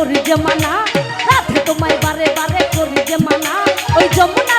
করি যে মানা। রাধে তোমায় বারে বারে করি যে মানা। ওই যমুনাতে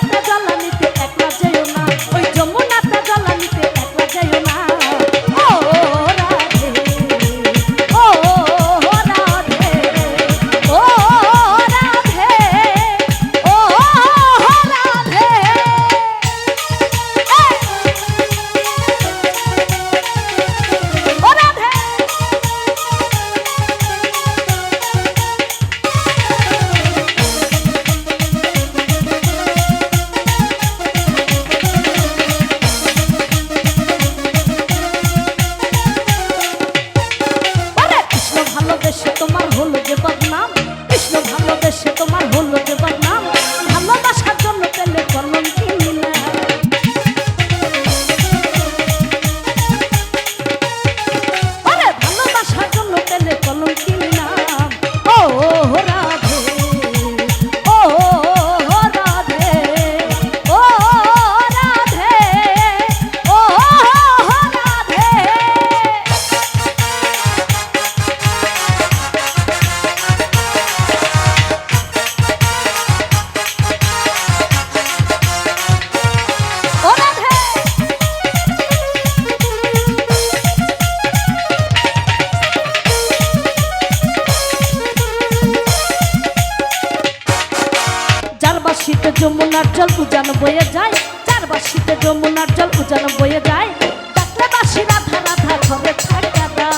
যমুনার জল উজান বয়ে যায় চার বাসিতে যমুনার জল উজান বয়ে যায়। ডাকলে বাসি রাধা রাধা ঘরে থাকা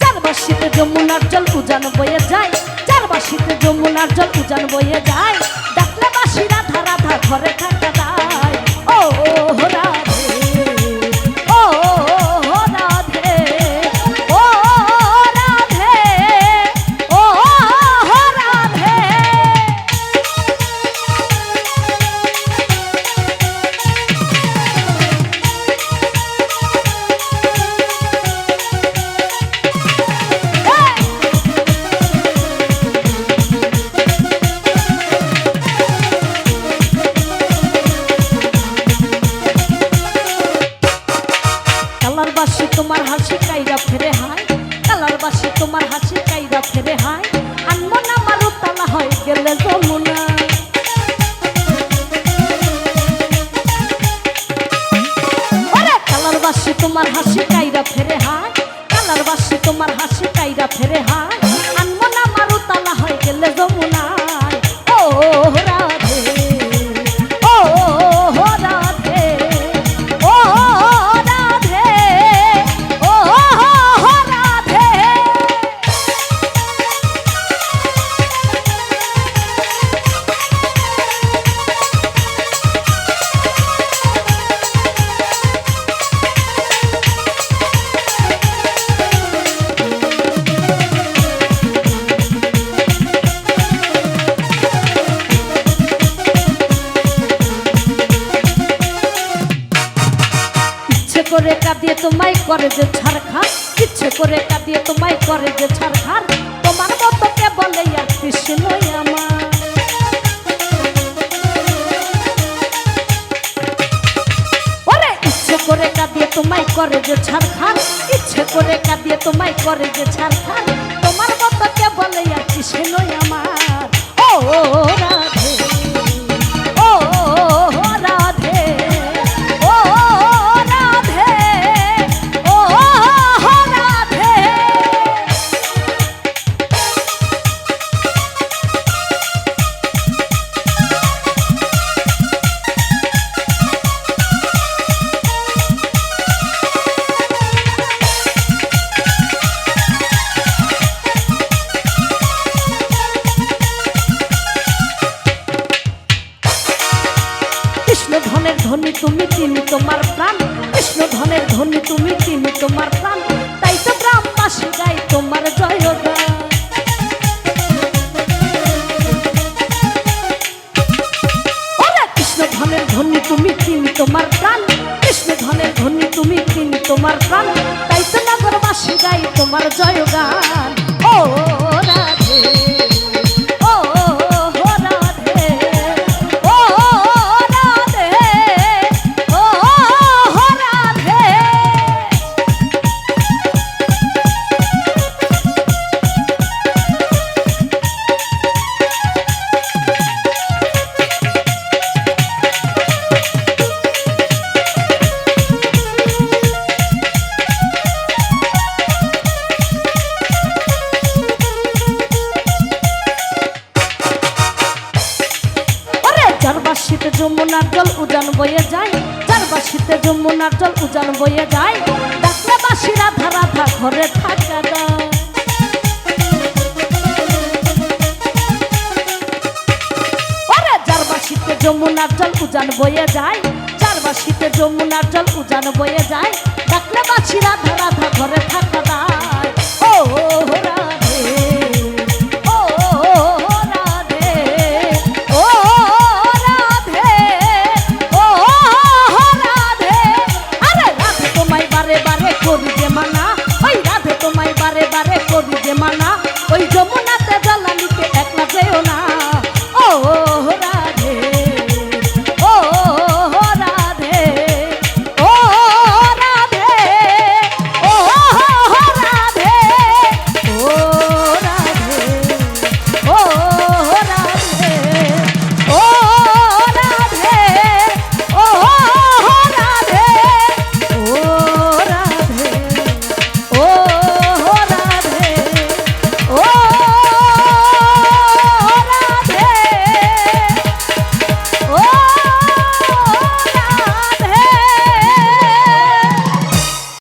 যার বাসিতে যমুনার জল উজান বয়ে যায় যার বাসিতে যমুনার জল উজান বয়ে যায়। তোমার হাসি কাইরা ফেরে হায়। করে কাঁদিয়ে তোমায় করে যে ছাড়খান ইচ্ছে করে কাঁদিয়ে তোমায় করে যে ছাড়খান তোমার মতো কে বলে আর কৃষ্ণই আমার। ওরে, ইচ্ছে করে কাঁদিয়ে তোমায় করে যে ছাড়খান ইচ্ছে করে কাঁদিয়ে তোমায় করে যে ছাড়খান তোমার মতো কে বলে আর কৃষ্ণই আমার। ও, রাধে তুমি চিনি তোমার প্রাণ। কৃষ্ণ ধনের ধনী তুমি চিনি তোমার উজান বয়ে যায়, যার বাসিতে যমুনার জল উজান বয়ে যায়। ডাকলে ধারা ধা ঘরে থাকা যায়। যমুনার জল উজান বয়ে যায় চার বাসিতে যমুনার জল উজান বয়ে যায়, ডাকলে বাছিরা ধারা ধা ঘরে থাকা যায়। ও, রা।